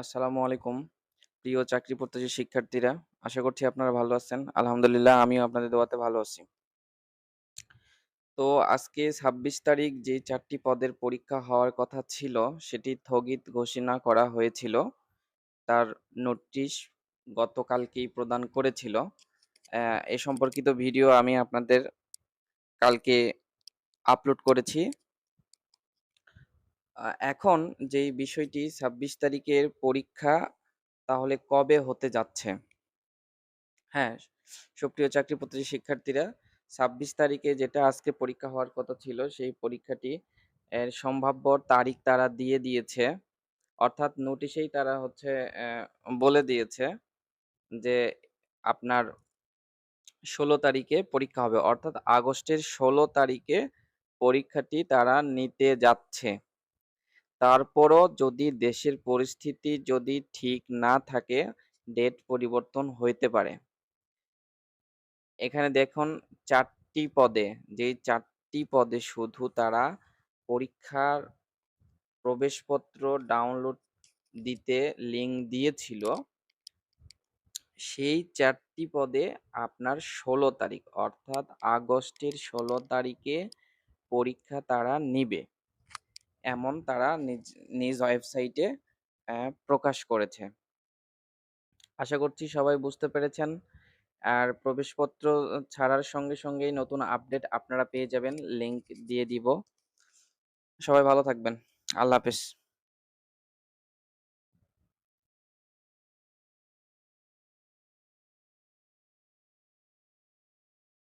আসসালামু আলাইকুম। প্রিয় চাকরি প্রত্যাশী শিক্ষার্থীরা, আশা করছি আপনারা ভালো আছেন। আলহামদুলিল্লাহ, আমিও আপনাদের দোয়াতে ভালো আছি। তো আজকে ছাব্বিশ তারিখ যে চারটি পদের পরীক্ষা হওয়ার কথা ছিল, সেটি স্থগিত ঘোষণা করা হয়েছিল। তার নোটিশ গতকালকেই প্রদান করেছিল। এ সম্পর্কিত ভিডিও আমি আপনাদের কালকে আপলোড করেছি। এখন যেই বিষয়টি ছাব্বিশ তারিখের পরীক্ষা তাহলে কবে হতে যাচ্ছে? হ্যাঁ সুপ্রিয় চাকরি শিক্ষার্থীরা ছাব্বিশ তারিখে যেটা আজকে পরীক্ষা হওয়ার কথা ছিল সেই পরীক্ষাটি এর সম্ভাব্য তারিখ তারা দিয়ে দিয়েছে। অর্থাৎ নোটিশেই তারা হচ্ছে বলে দিয়েছে যে আপনার ষোলো তারিখে পরীক্ষা হবে। অর্থাৎ আগস্টের ষোলো তারিখে পরীক্ষাটি তারা নিতে যাচ্ছে। তারপরও যদি দেশের পরিস্থিতি যদি ঠিক না থাকে ডেট পরিবর্তন হইতে পারে। এখানে দেখুন, চারটি পদে, যেই চারটি পদে শুধু তারা পরীক্ষার প্রবেশপত্র ডাউনলোড দিতে লিঙ্ক দিয়েছিল, সেই চারটি পদে আপনার ষোলো তারিখ, অর্থাৎ আগস্টের ষোলো তারিখে পরীক্ষা তারা নিবে। এমন তারা নিজ নিজ ওয়েবসাইটে প্রকাশ করেছে। আশা করছি সবাই বুঝতে পেরেছেন। আর প্রবেশপত্র ছাড়ার সঙ্গে সঙ্গেই নতুন আপডেট আপনারা পেয়ে যাবেন। লিংক দিয়ে দিব। সবাই ভালো থাকবেন। আল্লাহ হাফেজ।